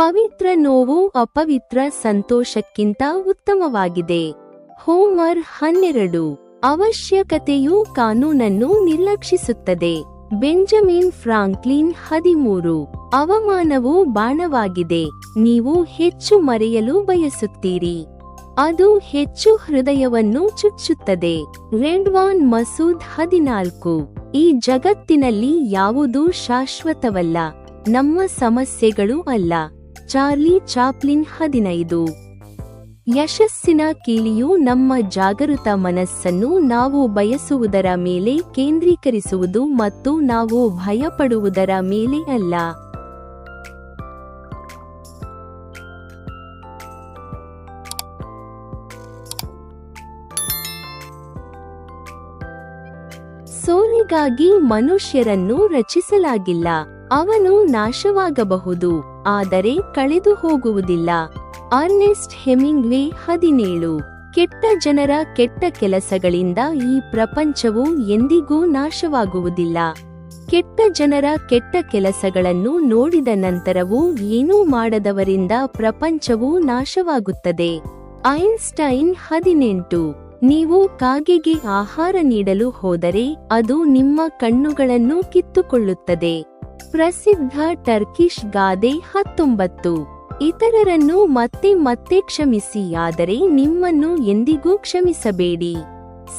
ಪವಿತ್ರ ನೋವು ಅಪವಿತ್ರ ಸಂತೋಷಕ್ಕಿಂತ ಉತ್ತಮವಾಗಿದೆ. ಹೋಮರ್ ಹನ್ನೆರಡು. ಅವಶ್ಯಕತೆಯು ಕಾನೂನನ್ನು ನಿರ್ಲಕ್ಷಿಸುತ್ತದೆ. ಬೆಂಜಮಿನ್ ಫ್ರಾಂಕ್ಲಿನ್ ಹದಿಮೂರು. ಅವಮಾನವು ಬಾಣವಾಗಿದೆ. ನೀವು ಹೆಚ್ಚು ಮರೆಯಲು ಬಯಸುತ್ತೀರಿ. ಅದು ಹೆಚ್ಚು ಹೃದಯವನ್ನು ಚುಚ್ಚುತ್ತದೆ. ರೆಂಡ್ವಾನ್ ಮಸೂದ್ ಹದಿನಾಲ್ಕು. ಈ ಜಗತ್ತಿನಲ್ಲಿ ಯಾವುದೂ ಶಾಶ್ವತವಲ್ಲ. ನಮ್ಮ ಸಮಸ್ಯೆಗಳು ಅಲ್ಲ. ಚಾರ್ಲಿ ಚಾಪ್ಲಿನ್ ಹದಿನೈದು. ಯಶಸ್ಸಿನ ಕೀಲಿಯು ನಮ್ಮ ಜಾಗೃತ ಮನಸ್ಸನ್ನು ನಾವು ಬಯಸುವುದರ ಮೇಲೆ ಕೇಂದ್ರೀಕರಿಸುವುದು ಮತ್ತು ನಾವು ಭಯಪಡುವುದರ ಮೇಲೆ ಅಲ್ಲ. ಸೋಲಿಗಾಗಿ ಮನುಷ್ಯರನ್ನು ರಚಿಸಲಾಗಿಲ್ಲ. ಅವನು ನಾಶವಾಗಬಹುದು, ಆದರೆ ಕಳೆದು ಹೋಗುವುದಿಲ್ಲ. ಅರ್ನೆಸ್ಟ್ ಹೆಮಿಂಗ್ವೇ ಹದಿನೇಳು. ಕೆಟ್ಟ ಜನರ ಕೆಟ್ಟ ಕೆಲಸಗಳಿಂದ ಈ ಪ್ರಪಂಚವು ಎಂದಿಗೂ ನಾಶವಾಗುವುದಿಲ್ಲ. ಕೆಟ್ಟ ಜನರ ಕೆಟ್ಟ ಕೆಲಸಗಳನ್ನು ನೋಡಿದ ನಂತರವೂ ಏನೂ ಮಾಡದವರಿಂದ ಪ್ರಪಂಚವು ನಾಶವಾಗುತ್ತದೆ. ಐನ್ಸ್ಟೈನ್ ಹದಿನೆಂಟು. ನೀವು ಕಾಗೆಗೆ ಆಹಾರ ನೀಡಲು ಹೋದರೆ ಅದು ನಿಮ್ಮ ಕಣ್ಣುಗಳನ್ನು ಕಿತ್ತುಕೊಳ್ಳುತ್ತದೆ. ಪ್ರಸಿದ್ಧ ಟರ್ಕಿಶ್ ಗಾದೆ ಹತ್ತೊಂಬತ್ತು. ಇತರರನ್ನು ಮತ್ತೆ ಮತ್ತೆ ಕ್ಷಮಿಸಿ, ಆದರೆ ನಿಮ್ಮನ್ನು ಎಂದಿಗೂ ಕ್ಷಮಿಸಬೇಡಿ.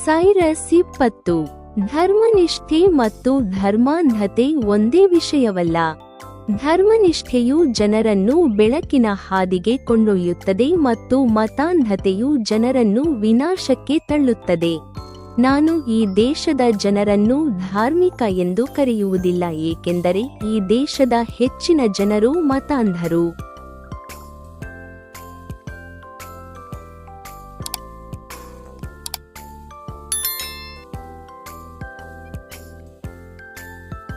ಸೈರಸ್ ಇಪ್ಪತ್ತು. ಧರ್ಮನಿಷ್ಠೆ ಮತ್ತು ಧರ್ಮಾಂಧತೆ ಒಂದೇ ವಿಷಯವಲ್ಲ. ಧರ್ಮನಿಷ್ಠೆಯು ಜನರನ್ನು ಬೆಳಕಿನ ಹಾದಿಗೆ ಕೊಂಡೊಯ್ಯುತ್ತದೆ ಮತ್ತು ಮತಾಂಧತೆಯು ಜನರನ್ನು ವಿನಾಶಕ್ಕೆ ತಳ್ಳುತ್ತದೆ. ನಾನು ಈ ದೇಶದ ಜನರನ್ನು ಧಾರ್ಮಿಕ ಎಂದು ಕರೆಯುವುದಿಲ್ಲ, ಏಕೆಂದರೆ ಈ ದೇಶದ ಹೆಚ್ಚಿನ ಜನರು ಮತಾಂಧರು.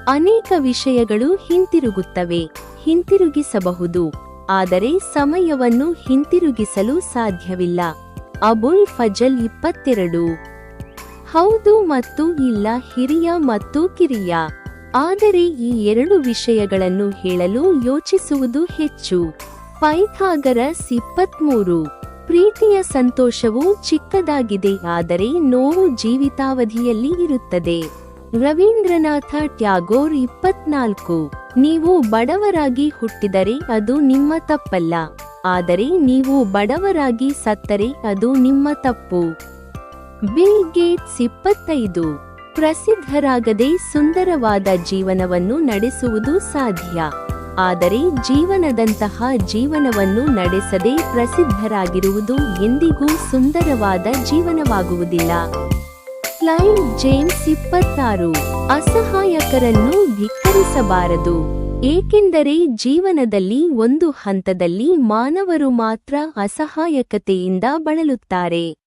ಅನೇಕ ವಿಷಯಗಳು ಹಿಂತಿರುಗುತ್ತವೆ, ಹಿಂತಿರುಗಿಸಬಹುದು, ಆದರೆ ಸಮಯವನ್ನು ಹಿಂತಿರುಗಿಸಲು ಸಾಧ್ಯವಿಲ್ಲ. ಅಬುಲ್ ಫಜಲ್ ಇಪ್ಪತ್ತೆರಡು ಹೌದು ಮತ್ತು ಇಲ್ಲ ಹಿರಿಯ ಮತ್ತು ಕಿರಿಯ. ಆದರೆ ಈ ಎರಡು ವಿಷಯಗಳನ್ನು ಹೇಳಲು ಯೋಚಿಸುವುದು ಹೆಚ್ಚು. ಪೈಥಾಗರ ಇಪ್ಪತ್ಮೂರು. ಪ್ರೀತಿಯ ಸಂತೋಷವು ಚಿಕ್ಕದಾಗಿದೆ ಆದರೆ ನೋವು ಜೀವಿತಾವಧಿಯಲ್ಲಿ ಇರುತ್ತದೆ. ರವೀಂದ್ರನಾಥ ಟ್ಯಾಗೋರ್ ಇಪ್ಪತ್ನಾಲ್ಕು. ನೀವು ಬಡವರಾಗಿ ಹುಟ್ಟಿದರೆ ಅದು ನಿಮ್ಮ ತಪ್ಪಲ್ಲ. ಆದರೆ ನೀವು ಬಡವರಾಗಿ ಸತ್ತರೆ ಅದು ನಿಮ್ಮ ತಪ್ಪು. ಬಿಲ್ ಗೇಟ್ಸ್ ಇಪ್ಪತ್ತೈದು. ಪ್ರಸಿದ್ಧರಾಗದೆ ಸುಂದರವಾದ ಜೀವನವನ್ನು ನಡೆಸುವುದು ಸಾಧ್ಯ. ಆದರೆ ಜೀವನದಂತಹ ಜೀವನವನ್ನು ನಡೆಸದೆ ಪ್ರಸಿದ್ಧರಾಗಿರುವುದು ಎಂದಿಗೂ ಸುಂದರವಾದ ಜೀವನವಾಗುವುದಿಲ್ಲ. ಕ್ಲೈವ್ ಜೇಮ್ಸ್ ಇಪ್ಪತ್ತಾರು. ಅಸಹಾಯಕರನ್ನು ಧಿಕ್ಕರಿಸಬಾರದು. ಏಕೆಂದರೆ ಜೀವನದಲ್ಲಿ ಒಂದು ಹಂತದಲ್ಲಿ ಮಾನವರು ಮಾತ್ರ ಅಸಹಾಯಕತೆಯಿಂದ ಬಳಲುತ್ತಾರೆ.